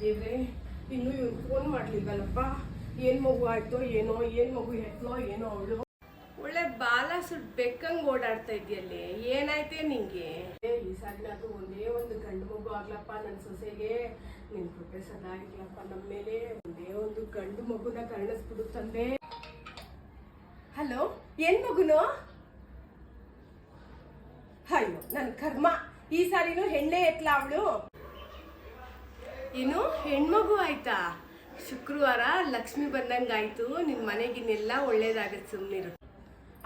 ದೇವ್ರೆ ಇನ್ನು ಇವ್ರು ಫೋನ್ ಮಾಡ್ಲಿಲ್ವಲ್ಲಪ್ಪ? ಏನ್ ಮಗು ಆಯ್ತೋ ಏನೋ ಏನ್ ಮಗು ಎತ್ಲೋ ಏನೋ ಅವಳು? ಒಳ್ಳೆ ಬಾಲ ಸುಟ್ ಬೆಕ್ಕಂಗ್ ಓಡಾಡ್ತಾ ಇದೆಯಲ್ಲಿ ಏನಾಯ್ತೆ ನಿಂಗೆ? ಈ ಅದು ಒಂದೇ ಒಂದು ಗಂಡು ಮಗು ಆಗ್ಲಪ್ಪ ನನ್ನ ಸೊಸೆಗೆ. ನಿನ್ ಕೃಪೆ ಸದಾ ಇರ್ಲಪ್ಪ ನಮ್ಮ ಮೇಲೆ. ಒಂದೇ ಒಂದು ಗಂಡು ಮಗುನ ಕರ್ಣಿಸ್ಬಿಡು ತಂದೆ. ಹಲೋ ಏನ್ ಮಗುನು? ಅಯ್ಯೋ ನನ್ನ ಕರ್ಮ. ಈ ಸಾರಿನೂ ಹೆಣ್ಣೆ ಎತ್ಲ ಅವಳು? ಏನು ಹೆಣ್ಮಗು ಆಯ್ತಾ? ಶುಕ್ರವಾರ ಲಕ್ಷ್ಮಿ ಬಂದಂಗಾಯ್ತು. ನಿನ್ ಮನೆಗಿನ್ನೆಲ್ಲ ಒಳ್ಳೇದಾಗತ್ತೆ ಸುಮ್ಮನಿರು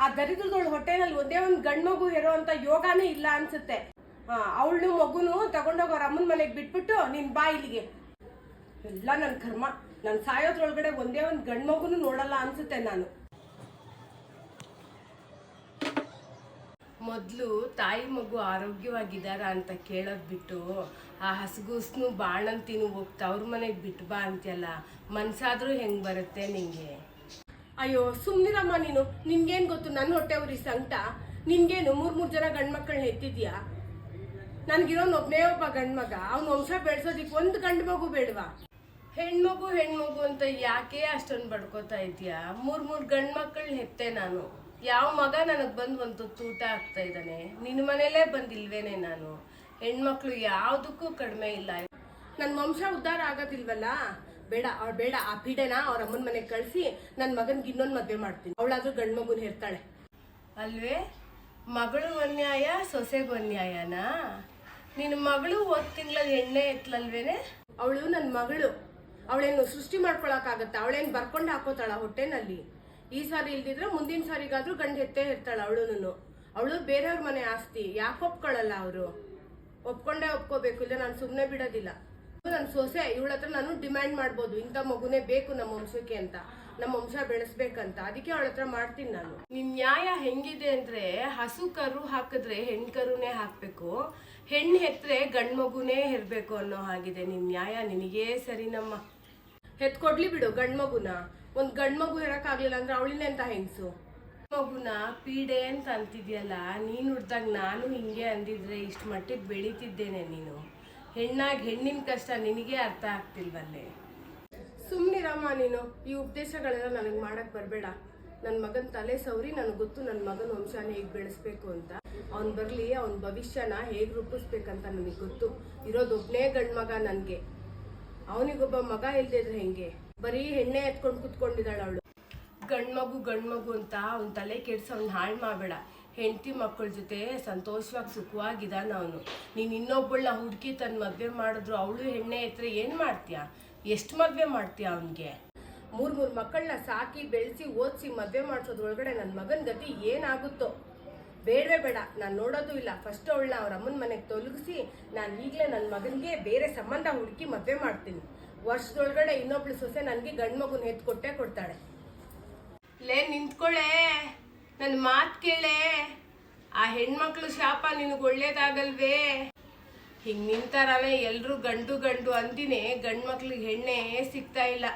ಆ ದರಿದ್ರದೊಳ ಹೊಟ್ಟೆನಲ್ಲಿ ಒಂದೇ ಒಂದು ಗಂಡ್ ಮಗು ಇರೋ ಅಂತ ಯೋಗಾನೇ ಇಲ್ಲ ಅನ್ಸುತ್ತೆ. ಅವಳು ಮಗುನು ತಗೊಂಡೋಗ ಅವ್ರ ಅಮ್ಮನ ಮನೆಗೆ ಬಿಟ್ಬಿಟ್ಟು ನಿನ್ ಬಾ ಇಲ್ಲಿಗೆ. ಎಲ್ಲ ನನ್ನ ಕರ್ಮ. ನನ್ ಸಾಯೋದ್ರೊಳಗಡೆ ಒಂದೇ ಒಂದು ಗಂಡ್ ಮಗುನು ನೋಡಲ್ಲ ಅನ್ಸುತ್ತೆ ನಾನು. ಮೊದಲು ತಾಯಿ ಮಗು ಆರೋಗ್ಯವಾಗಿದ್ದಾರಾ ಅಂತ ಕೇಳೋದು ಬಿಟ್ಟು ಆ ಹಸುಗೂಸ್ನು ಬಾಣಂತಿನೂ ಹೋಗ್ತಾ ಅವ್ರ ಮನೆಗೆ ಬಿಟ್ಟು ಬಾ ಅಂತೆಲ್ಲ ಮನ್ಸಾದ್ರೂ ಹೆಂಗ್ ಬರುತ್ತೆ ನಿಂಗೆ? ಅಯ್ಯೋ ಸುಮ್ನಿರಮ್ಮ ನೀನು. ನಿನ್ಗೇನು ಗೊತ್ತು? ನನ್ನ ಹೊಟ್ಟೆ ಅವ್ರಿ ಸಂಕಟ ನಿನ್ಗೇನು? ಮೂರು ಮೂರು ಜನ ಗಂಡ್ಮಕ್ಳನ್ನ ಎತ್ತಿದ್ಯಾ? ನನಗಿರೋನು ಒಬ್ಬನೇ ಒಬ್ಬ ಗಂಡ್ಮಗ. ಅವ್ನ ವಂಶ ಬೆಳೆಸೋದಿಕ್ಕೆ ಒಂದು ಗಂಡು ಮಗು ಬೇಡವಾ? ಹೆಣ್ಮಗು ಹೆಣ್ಮಗು ಅಂತ ಯಾಕೆ ಅಷ್ಟೊಂದು ಬಡ್ಕೋತಾ ಇದೆಯಾ? ಮೂರು ಮೂರು ಗಂಡ್ ಮಕ್ಕಳನ್ನ ಹೆತ್ತೆ ನಾನು. ಯಾವ ಮಗ ನನಗೆ ಬಂದು ಒಂದು ತೂಟ ಊಟ ಆಗ್ತಾ ಇದ್ದಾನೆ? ನಿನ್ನ ಮನೇಲೇ ಬಂದಿಲ್ವೇನೆ ನಾನು? ಹೆಣ್ಮಕ್ಳು ಯಾವುದಕ್ಕೂ ಕಡಿಮೆ ಇಲ್ಲ. ನನ್ನ ವಂಶ ಉದ್ಧಾರ ಆಗೋದಿಲ್ವಲ್ಲ? ಬೇಡ ಅವ್ಳು ಬೇಡ. ಆ ಪೀಡೆನ ಅವ್ರ ಅಮ್ಮನ ಮನೆಗೆ ಕಳ್ಸಿ ನನ್ನ ಮಗನಿಗೆ ಇನ್ನೊಂದು ಮದುವೆ ಮಾಡ್ತೀನಿ. ಅವಳಾದ್ರೂ ಗಂಡು ಮಗುನ ಹೆರ್ತಾಳೆ. ಅಲ್ವೇ? ಮಗಳು ಅನ್ಯಾಯ ಸೊಸೆಗೆ ಅನ್ಯಾಯನಾ? ನಿನ್ನ ಮಗಳು ಹೋದ ತಿಂಗಳಲ್ಲಿ ಎಣ್ಣೆ ಎತ್ತಲಲ್ವೇನೆ ಅವಳು ನನ್ನ ಮಗಳು. ಅವಳೇನು ಸೃಷ್ಟಿ ಮಾಡ್ಕೊಳಕ್ಕಾಗತ್ತಾ ಅವಳೇನು ಬರ್ಕೊಂಡು ಹಾಕೋತಾಳ ಹೊಟ್ಟೆನಲ್ಲಿ? ಈ ಸಾರಿ ಇಲ್ದಿದ್ರೆ ಮುಂದಿನ ಸಾರಿಗಾದ್ರೂ ಗಂಡ ಹೆತ್ತೇ ಇರ್ತಾಳೆ ಅವಳುನು ಅವಳು ಬೇರೆಯವ್ರ ಮನೆ ಆಸ್ತಿ, ಯಾಕೆ ಒಪ್ಕೊಳ್ಳಲ್ಲ ಅವರು? ಒಪ್ಕೊಂಡೇ ಒಪ್ಕೋಬೇಕು, ಇಲ್ಲ ನಾನು ಸುಮ್ಮನೆ ಬಿಡೋದಿಲ್ಲ. ನನ್ನ ಸೊಸೆ, ಇವಳ ಹತ್ರ ನಾನು ಡಿಮ್ಯಾಂಡ್ ಮಾಡ್ಬೋದು, ಇಂಥ ಮಗುನೇ ಬೇಕು ನಮ್ಮ ವಂಶಕ್ಕೆ ಅಂತ, ನಮ್ಮ ವಂಶ ಬೆಳೆಸ್ಬೇಕಂತ, ಅದಕ್ಕೆ ಅವಳ ಹತ್ರ ಮಾಡ್ತೀನಿ ನಾನು. ನಿಮ್ಮ ನ್ಯಾಯ ಹೆಂಗಿದೆ ಅಂದ್ರೆ, ಹಸು ಕರು ಹಾಕಿದ್ರೆ ಹೆಣ್ ಕರುನೇ ಹಾಕ್ಬೇಕು ಹೆಣ್ಣು ಹೆತ್ತರೆ ಗಂಡು ಮಗುನೇ ಇರಬೇಕು ಅನ್ನೋ ಹಾಗಿದೆ ನಿಮ್ಮ ನ್ಯಾಯ, ನಿನಗೇ ಸರಿ ನಮ್ಮ. ಹೆತ್ಕೊಡ್ಲಿ ಬಿಡು ಗಂಡ್ ಮಗುನ. ಒಂದ್ ಗಂಡ್ ಮಗು ಹೆರಕ್ಕಾಗ್ಲಿಲ್ಲ ಅಂದ್ರೆ ಅವಳಿಲ್ಲ ಅಂತ ಹೆಂಗ್ಸು? ಮಗುನ ಪೀಡೆ ಅಂತ ಅಂತಿದ್ಯಲ್ಲ, ನೀನು ಹುಡ್ದಾಗ ನಾನು ಹಿಂಗೆ ಅಂದಿದ್ರೆ ಇಷ್ಟು ಮಟ್ಟಿಗೆ ಬೆಳೀತಿದ್ದೇನೆ ನೀನು. ಹೆಣ್ಣಾಗಿ ಹೆಣ್ಣಿನ ಕಷ್ಟ ನಿನಗೆ ಅರ್ಥ ಆಗ್ತಿಲ್ವಲ್ಲೇ? ಸುಮ್ಮನಿರಮ್ಮ ನೀನು, ಈ ಉಪದೇಶಗಳೆಲ್ಲ ನನಗೆ ಮಾಡಕ್ ಬರಬೇಡ. ನನ್ನ ಮಗನ ತಲೆ ಸೌರಿ ನನಗೆ ಗೊತ್ತು ನನ್ನ ಮಗನ ವಂಶನ ಹೇಗೆ ಬೆಳೆಸ್ಬೇಕು ಅಂತ. ಅವ್ನು ಬರಲಿ, ಅವ್ನ ಭವಿಷ್ಯನ ಹೇಗೆ ರೂಪಿಸ್ಬೇಕಂತ ನನಗೆ ಗೊತ್ತು. ಇರೋದೊಬ್ಬನೇ ಗಂಡು ಮಗ ನನಗೆ. ಅವನಿಗೊಬ್ಬ ಮಗ ಇಲ್ದಿದ್ರೆ ಹೆಂಗೆ? ಬರೀ ಹೆಣ್ಣೆ ಎತ್ಕೊಂಡು ಕುತ್ಕೊಂಡಿದ್ದಾಳೆ ಅವಳು. ಗಂಡ್ಮಗು ಗಂಡ್ಮಗು ಅಂತ ಅವ್ನ ತಲೆ ಕೆಡ್ಸಿ ಅವ್ನ ಹಾಳು ಮಾಡಬೇಡ. ಹೆಂಡತಿ ಮಕ್ಕಳ ಜೊತೆ ಸಂತೋಷವಾಗಿ ಸುಖವಾಗಿದ್ದಾನ ಅವನು. ನೀನು ಇನ್ನೊಬ್ಬಳನ್ನ ಹುಡುಕಿ ತನ್ನ ಮದುವೆ ಮಾಡಿದ್ರು ಅವಳು ಹೆಣ್ಣೆ ಎತ್ತರೆ ಏನು ಮಾಡ್ತೀಯ? ಎಷ್ಟು ಮದುವೆ ಮಾಡ್ತೀಯ ಅವನಿಗೆ? ಮೂರು ಮೂರು ಮಕ್ಕಳನ್ನ ಸಾಕಿ ಬೆಳೆಸಿ ಓದಿಸಿ ಮದುವೆ ಮಾಡಿಸೋದ್ರೊಳಗಡೆ ನನ್ನ ಮಗನ ಗತಿ ಏನಾಗುತ್ತೋ? ಬೇಡವೇ ಬೇಡ, ನಾನು ನೋಡೋದು ಇಲ್ಲ. ಫಸ್ಟ್ ಅವಳನ್ನ ಅವ್ರ ಅಮ್ಮನ ಮನೆಗೆ ತೊಲಗಿಸಿ, ನಾನು ಈಗಲೇ ನನ್ನ ಮಗನಿಗೆ ಬೇರೆ ಸಂಬಂಧ ಹುಡುಕಿ ಮದುವೆ ಮಾಡ್ತೀನಿ. ವರ್ಷದೊಳಗಡೆ ಇನ್ನೊಬ್ಳು ಸೊಸೆ ನನಗೆ ಗಂಡು ಮಗುನ ಎತ್ತು ಕೊಟ್ಟೆ ಕೊಡ್ತಾಳೆ. ಲೇ ನಿಂತ್ಕೊಳ್ಳೆ ನನ್ನ ಮಾತು ಕೇಳೆ. ಆ ಹೆಣ್ಮಕ್ಳು ಶಾಪ ನಿನಗೆ ಒಳ್ಳೇದಾಗಲ್ವೇ? ಹಿಂಗೆ ನಿಂತಾರಲ್ಲ ಎಲ್ಲರೂ ಗಂಡು ಗಂಡು ಅಂದಿನೇ ಗಂಡು ಮಕ್ಳಿಗೆ ಹೆಣ್ಣೇ ಸಿಗ್ತಾ ಇಲ್ಲ.